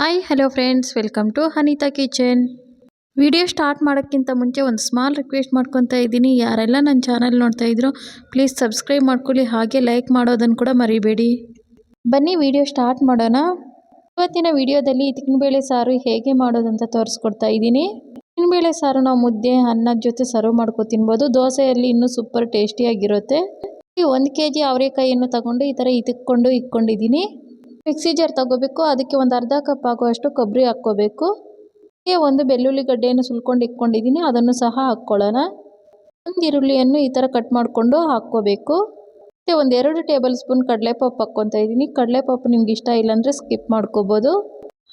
Hi hello friends welcome to Anita kitchen video start ಮಾಡೋಕ್ಕಿಂತ ಮುಂಚೆ ಒಂದು ಸ್ಮಾಲ್ ರಿಕ್ವೆಸ್ಟ್ ಮಾಡ್ಕೊತಾ ಇದ್ದೀನಿ. ಯಾರೆಲ್ಲ ನನ್ನ ಚಾನಲ್ ನೋಡ್ತಾ ಇದ್ರು ಪ್ಲೀಸ್ ಸಬ್ಸ್ಕ್ರೈಬ್ ಮಾಡ್ಕೊಳ್ಳಿ. ಹಾಗೆ ಲೈಕ್ ಮಾಡೋದನ್ನು ಕೂಡ ಮರಿಬೇಡಿ. ಬನ್ನಿ ವಿಡಿಯೋ ಸ್ಟಾರ್ಟ್ ಮಾಡೋಣ. ಇವತ್ತಿನ ವಿಡಿಯೋದಲ್ಲಿ ಬೇಳೆ ಸಾರು ಹೇಗೆ ಮಾಡೋದಂತ ತೋರಿಸ್ಕೊಡ್ತಾ ಇದ್ದೀನಿ. ಬೇಳೆ ಸಾರು ನಾವು ಮುದ್ದೆ ಅನ್ನದ ಜೊತೆ ಸರ್ವ್ ಮಾಡ್ಕೊ ತಿನ್ಬೋದು. ದೋಸೆಯಲ್ಲಿ ಇನ್ನೂ ಸೂಪರ್ ಟೇಸ್ಟಿಯಾಗಿರುತ್ತೆ ಒಂದು ಕೆ ಜಿ ಅವರೆಕಾಯಿಯನ್ನು ತಗೊಂಡು ಈ ಥರ ಇದ್ಕೊಂಡು ಇಟ್ಕೊಂಡಿದ್ದೀನಿ ಮಿಕ್ಸಿ ಜಾರ್ ತಗೋಬೇಕು. ಅದಕ್ಕೆ ಒಂದು ಅರ್ಧ ಕಪ್ ಆಗುವಷ್ಟು ಕೊಬ್ಬರಿ ಹಾಕ್ಕೋಬೇಕು. ಹಾಗೆ ಒಂದು ಬೆಳ್ಳುಳ್ಳಿ ಗಡ್ಡೆಯನ್ನು ಸುಲ್ಕೊಂಡು ಇಟ್ಕೊಂಡಿದ್ದೀನಿ. ಅದನ್ನು ಸಹ ಹಾಕ್ಕೊಳ್ಳೋಣ. ಒಂದು ಈರುಳ್ಳಿಯನ್ನು ಈ ಥರ ಕಟ್ ಮಾಡಿಕೊಂಡು ಹಾಕ್ಕೋಬೇಕು. ಮತ್ತು ಒಂದು ಎರಡು ಟೇಬಲ್ ಸ್ಪೂನ್ ಕಡಲೆಪಪ್ಪು ಹಾಕ್ಕೊತಾ ಇದ್ದೀನಿ. ಕಡಲೆಪಪ್ಪು ನಿಮ್ಗೆ ಇಷ್ಟ ಇಲ್ಲಾಂದರೆ ಸ್ಕಿಪ್ ಮಾಡ್ಕೋಬೋದು.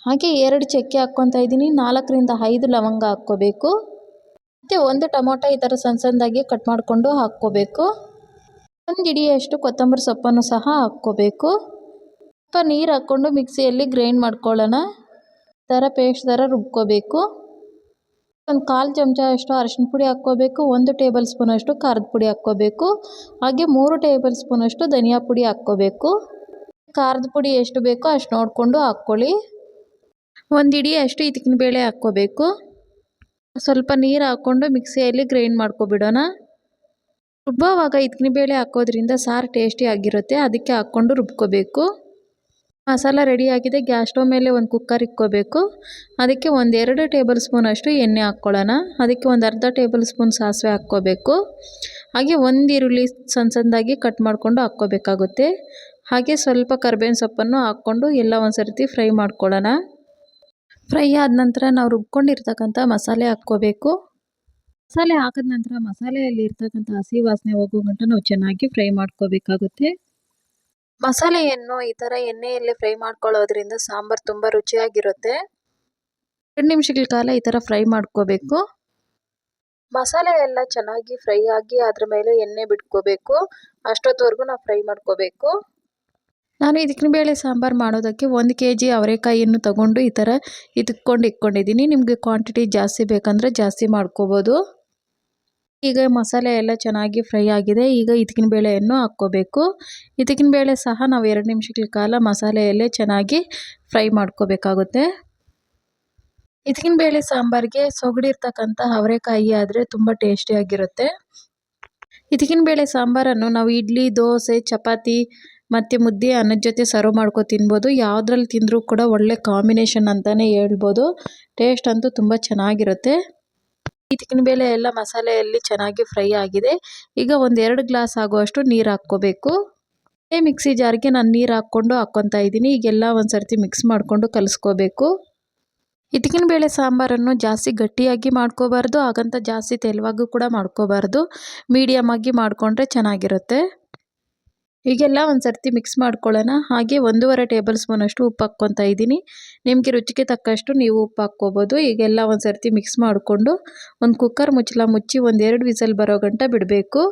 ಹಾಗೆ ಎರಡು ಚಕ್ಕೆ ಹಾಕ್ಕೊತಾ ಇದ್ದೀನಿ. ನಾಲ್ಕರಿಂದ ಐದು ಲವಂಗ ಹಾಕ್ಕೋಬೇಕು. ಮತ್ತು ಒಂದು ಟೊಮೊಟೊ ಈ ಥರ ಸಣ್ಣ ಸಣ್ಣದಾಗಿ ಕಟ್ ಮಾಡಿಕೊಂಡು ಹಾಕ್ಕೋಬೇಕು. ಒಂದು ಇಡಿಯಷ್ಟು ಕೊತ್ತಂಬರಿ ಸೊಪ್ಪನ್ನು ಸಹ ಹಾಕ್ಕೋಬೇಕು. ಸ್ವಲ್ಪ ನೀರು ಹಾಕ್ಕೊಂಡು ಮಿಕ್ಸಿಯಲ್ಲಿ ಗ್ರೈಂಡ್ ಮಾಡ್ಕೊಳ್ಳೋಣ. ಥರ ಪೇಸ್ಟ್ ಥರ ರುಬ್ಕೋಬೇಕು. ಒಂದು ಕಾಲು ಚಮಚ ಅಷ್ಟು ಅರಶಿನ ಪುಡಿ ಹಾಕ್ಕೋಬೇಕು, ಒಂದು ಟೇಬಲ್ ಸ್ಪೂನಷ್ಟು ಖಾರದ ಪುಡಿ ಹಾಕ್ಕೋಬೇಕು, ಹಾಗೆ ಮೂರು ಟೇಬಲ್ ಸ್ಪೂನಷ್ಟು ಧನಿಯಾ ಪುಡಿ ಹಾಕ್ಕೋಬೇಕು. ಖಾರದ ಪುಡಿ ಎಷ್ಟು ಬೇಕೋ ಅಷ್ಟು ನೋಡಿಕೊಂಡು ಹಾಕ್ಕೊಳ್ಳಿ. ಒಂದು ಇಡಿ ಅಷ್ಟು ಇದಕ್ಕಿನ ಬೇಳೆ ಹಾಕ್ಕೋಬೇಕು. ಸ್ವಲ್ಪ ನೀರು ಹಾಕ್ಕೊಂಡು ಮಿಕ್ಸಿಯಲ್ಲಿ ಗ್ರೈಂಡ್ ಮಾಡ್ಕೊಬಿಡೋಣ. ರುಬ್ಬೋವಾಗ ಇದಕ್ಕಿನ ಬೇಳೆ ಹಾಕೋದ್ರಿಂದ ಸಾರು ಟೇಸ್ಟಿ ಆಗಿರುತ್ತೆ, ಅದಕ್ಕೆ ಹಾಕ್ಕೊಂಡು ರುಬ್ಕೋಬೇಕು. ಮಸಾಲ ರೆಡಿಯಾಗಿದೆ ಗ್ಯಾಸ್ ಸ್ಟವ್ ಮೇಲೆ ಒಂದು ಕುಕ್ಕರ್ ಇಕ್ಕೋಬೇಕು. ಅದಕ್ಕೆ ಒಂದೆರಡು ಟೇಬಲ್ ಸ್ಪೂನಷ್ಟು ಎಣ್ಣೆ ಹಾಕ್ಕೊಳ್ಳೋಣ. ಅದಕ್ಕೆ ಒಂದು ಅರ್ಧ ಟೇಬಲ್ ಸ್ಪೂನ್ ಸಾಸಿವೆ ಹಾಕ್ಕೋಬೇಕು. ಹಾಗೆ ಒಂದು ಈರುಳ್ಳಿ ಸಣ್ಣ ಸಣ್ಣದಾಗಿ ಕಟ್ ಮಾಡಿಕೊಂಡು ಹಾಕ್ಕೋಬೇಕಾಗುತ್ತೆ. ಹಾಗೆ ಸ್ವಲ್ಪ ಕರ್ಬೇವಿನ ಸೊಪ್ಪನ್ನು ಹಾಕ್ಕೊಂಡು ಎಲ್ಲ ಒಂದು ಸರ್ತಿ ಫ್ರೈ ಮಾಡ್ಕೊಳ್ಳೋಣ. ಫ್ರೈ ಆದ ನಂತರ ನಾವು ರುಬ್ಕೊಂಡಿರ್ತಕ್ಕಂಥ ಮಸಾಲೆ ಹಾಕ್ಕೋಬೇಕು. ಮಸಾಲೆ ಹಾಕಿದ ನಂತರ ಮಸಾಲೆಯಲ್ಲಿ ಇರ್ತಕ್ಕಂಥ ಹಸಿ ವಾಸನೆ ಹೋಗೋ ಗಂಟ ನಾವು ಚೆನ್ನಾಗಿ ಫ್ರೈ ಮಾಡ್ಕೋಬೇಕಾಗುತ್ತೆ. ಮಸಾಲೆಯನ್ನು ಈ ಥರ ಎಣ್ಣೆಯಲ್ಲಿ ಫ್ರೈ ಮಾಡ್ಕೊಳ್ಳೋದ್ರಿಂದ ಸಾಂಬಾರು ತುಂಬ ರುಚಿಯಾಗಿರುತ್ತೆ. ಎರಡು ನಿಮಿಷಗಳ ಕಾಲ ಈ ಥರ ಫ್ರೈ ಮಾಡ್ಕೋಬೇಕು. ಮಸಾಲೆ ಎಲ್ಲ ಚೆನ್ನಾಗಿ ಫ್ರೈ ಆಗಿ ಅದ್ರ ಮೇಲೆ ಎಣ್ಣೆ ಬಿಟ್ಕೋಬೇಕು. ಅಷ್ಟೊತ್ತವರೆಗೂ ನಾವು ಫ್ರೈ ಮಾಡ್ಕೋಬೇಕು. ನಾನು ಇದಕ್ಕಿನ ಬೇಳೆ ಸಾಂಬಾರು ಮಾಡೋದಕ್ಕೆ ಒಂದು ಕೆ ಜಿ ಅವರೆಕಾಯಿಯನ್ನು ತಗೊಂಡು ಈ ಥರ ಇದಕ್ಕೊಂಡು ಇಟ್ಕೊಂಡಿದ್ದೀನಿ. ನಿಮಗೆ ಕ್ವಾಂಟಿಟಿ ಜಾಸ್ತಿ ಬೇಕಂದರೆ ಜಾಸ್ತಿ ಮಾಡ್ಕೋಬೋದು. ಈಗ ಮಸಾಲೆ ಎಲ್ಲ ಚೆನ್ನಾಗಿ ಫ್ರೈ ಆಗಿದೆ. ಈಗ ಇದಕ್ಕಿನ ಬೇಳೆಯನ್ನು ಹಾಕ್ಕೋಬೇಕು. ಇದಕ್ಕಿನ ಬೇಳೆ ಸಹ ನಾವು ಎರಡು ನಿಮಿಷಗಳ ಕಾಲ ಮಸಾಲೆಯಲ್ಲೇ ಚೆನ್ನಾಗಿ ಫ್ರೈ ಮಾಡ್ಕೋಬೇಕಾಗುತ್ತೆ. ಇದಕ್ಕಿನ ಬೇಳೆ ಸಾಂಬಾರಿಗೆ ಸೊಗಡಿರ್ತಕ್ಕಂಥ ಅವರೆಕಾಯಿ ಆದರೆ ತುಂಬ ಟೇಸ್ಟಿಯಾಗಿರುತ್ತೆ ಇದಕ್ಕಿನ ಬೇಳೆ ಸಾಂಬಾರನ್ನು ನಾವು ಇಡ್ಲಿ, ದೋಸೆ, ಚಪಾತಿ ಮತ್ತು ಮುದ್ದೆ ಅನ್ನದ ಜೊತೆ ಸರ್ವ್ ಮಾಡ್ಕೊ ತಿನ್ಬೋದು. ಯಾವುದ್ರಲ್ಲಿ ತಿಂದರೂ ಕೂಡ ಒಳ್ಳೆ ಕಾಂಬಿನೇಷನ್ ಅಂತಲೇ ಹೇಳ್ಬೋದು. ಟೇಸ್ಟ್ ಅಂತೂ ತುಂಬ ಚೆನ್ನಾಗಿರುತ್ತೆ. ಇದಕ್ಕಿನ ಬೇಳೆ ಎಲ್ಲ ಮಸಾಲೆಯಲ್ಲಿ ಚೆನ್ನಾಗಿ ಫ್ರೈ ಆಗಿದೆ. ಈಗ ಒಂದು ಎರಡು ಗ್ಲಾಸ್ ಆಗುವಷ್ಟು ನೀರು ಹಾಕ್ಕೋಬೇಕು. ಅದೇ ಮಿಕ್ಸಿ ಜಾರ್ಗೆ ನಾನು ನೀರು ಹಾಕ್ಕೊಂಡು ಹಾಕ್ಕೊತಾ ಇದ್ದೀನಿ. ಈಗೆಲ್ಲ ಒಂದು ಸರ್ತಿ ಮಿಕ್ಸ್ ಮಾಡಿಕೊಂಡು ಕಲಿಸ್ಕೋಬೇಕು. ಇದಕ್ಕಿನ ಬೇಳೆ ಸಾಂಬಾರನ್ನು ಜಾಸ್ತಿ ಗಟ್ಟಿಯಾಗಿ ಮಾಡ್ಕೋಬಾರ್ದು, ಹಾಗಂತ ಜಾಸ್ತಿ ತೆಲುವಾಗೂ ಕೂಡ ಮಾಡ್ಕೋಬಾರ್ದು. ಮೀಡಿಯಮ್ ಆಗಿ ಮಾಡಿಕೊಂಡ್ರೆ ಚೆನ್ನಾಗಿರುತ್ತೆ. ಈಗೆಲ್ಲ ಒಂದು ಸರ್ತಿ ಮಿಕ್ಸ್ ಮಾಡ್ಕೊಳ್ಳೋಣ. ಹಾಗೆ ಒಂದೂವರೆ ಟೇಬಲ್ ಸ್ಪೂನಷ್ಟು ಉಪ್ಪು ಹಾಕ್ಕೊತಾ ಇದ್ದೀನಿ. ನಿಮಗೆ ರುಚಿಗೆ ತಕ್ಕಷ್ಟು ನೀವು ಉಪ್ಪು ಹಾಕ್ಕೋಬೋದು. ಈಗೆಲ್ಲ ಒಂದು ಸರ್ತಿ ಮಿಕ್ಸ್ ಮಾಡಿಕೊಂಡು ಒಂದು ಕುಕ್ಕರ್ ಮುಚ್ಚಲ ಮುಚ್ಚಿ ಒಂದೆರಡು ವಿಸಲ್ ಬರೋ ಗಂಟ ಬಿಡಬೇಕು.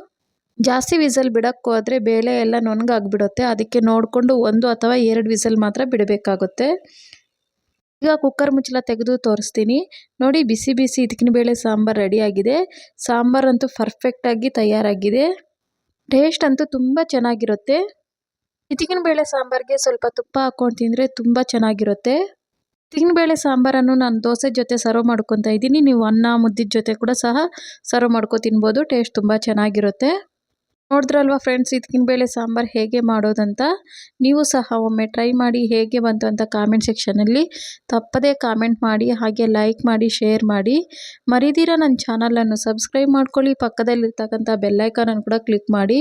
ಜಾಸ್ತಿ ವಿಸಲ್ ಬಿಡೋಕ್ಕೆ ಹೋದರೆ ಬೇಳೆ ಎಲ್ಲ ನೊಣಗಾಗ್ಬಿಡುತ್ತೆ. ಅದಕ್ಕೆ ನೋಡಿಕೊಂಡು ಒಂದು ಅಥವಾ ಎರಡು ವಿಸಲ್ ಮಾತ್ರ ಬಿಡಬೇಕಾಗುತ್ತೆ. ಈಗ ಕುಕ್ಕರ್ ಮುಚ್ಚಲ ತೆಗೆದು ತೋರಿಸ್ತೀನಿ. ನೋಡಿ, ಬಿಸಿ ಬಿಸಿ ಬೇಳೆ ಸಾಂಬಾರು ರೆಡಿಯಾಗಿದೆ ಸಾಂಬಾರಂತೂ ಪರ್ಫೆಕ್ಟಾಗಿ ತಯಾರಾಗಿದೆ. ಟೇಸ್ಟ್ ಅಂತೂ ತುಂಬ ಚೆನ್ನಾಗಿರುತ್ತೆ. ಬೇಳೆ ಸಾಂಬಾರಿಗೆ ಸ್ವಲ್ಪ ತುಪ್ಪ ಹಾಕ್ಕೊಂಡು ತಿಂದರೆ ತುಂಬ ಚೆನ್ನಾಗಿರುತ್ತೆ. ಬೇಳೆ ಸಾಂಬಾರನ್ನು ನಾನು ದೋಸೆ ಜೊತೆ ಸರ್ವ್ ಮಾಡ್ಕೊತಾ ಇದ್ದೀನಿ. ನೀವು ಅನ್ನ, ಮುದ್ದಿದ ಜೊತೆ ಕೂಡ ಸಹ ಸರ್ವ್ ಮಾಡ್ಕೊ ತಿನ್ಬೋದು. ಟೇಸ್ಟ್ ತುಂಬ ಚೆನ್ನಾಗಿರುತ್ತೆ. ನೋಡಿದ್ರಲ್ವ ಫ್ರೆಂಡ್ಸ್ ಇದಕ್ಕಿನ ಬೇಳೆ ಸಾಂಬಾರು ಹೇಗೆ ಮಾಡೋದಂತ? ನೀವು ಸಹ ಒಮ್ಮೆ ಟ್ರೈ ಮಾಡಿ ಹೇಗೆ ಬಂತು ಅಂತ ಕಾಮೆಂಟ್ ಸೆಕ್ಷನಲ್ಲಿ ತಪ್ಪದೇ ಕಾಮೆಂಟ್ ಮಾಡಿ, ಹಾಗೆ ಲೈಕ್ ಮಾಡಿ ಶೇರ್ ಮಾಡಿ. ಮರಿದಿರ ನನ್ನ ಚಾನಲನ್ನು ಸಬ್ಸ್ಕ್ರೈಬ್ ಮಾಡ್ಕೊಳ್ಳಿ. ಪಕ್ಕದಲ್ಲಿರ್ತಕ್ಕಂಥ ಬೆಲ್ಲೈಕನನ್ನು ಕೂಡ ಕ್ಲಿಕ್ ಮಾಡಿ.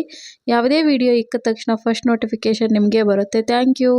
ಯಾವುದೇ ವಿಡಿಯೋ ಇಕ್ಕ ತಕ್ಷಣ ಫಸ್ಟ್ ನೋಟಿಫಿಕೇಷನ್ ನಿಮಗೆ ಬರುತ್ತೆ. Thank you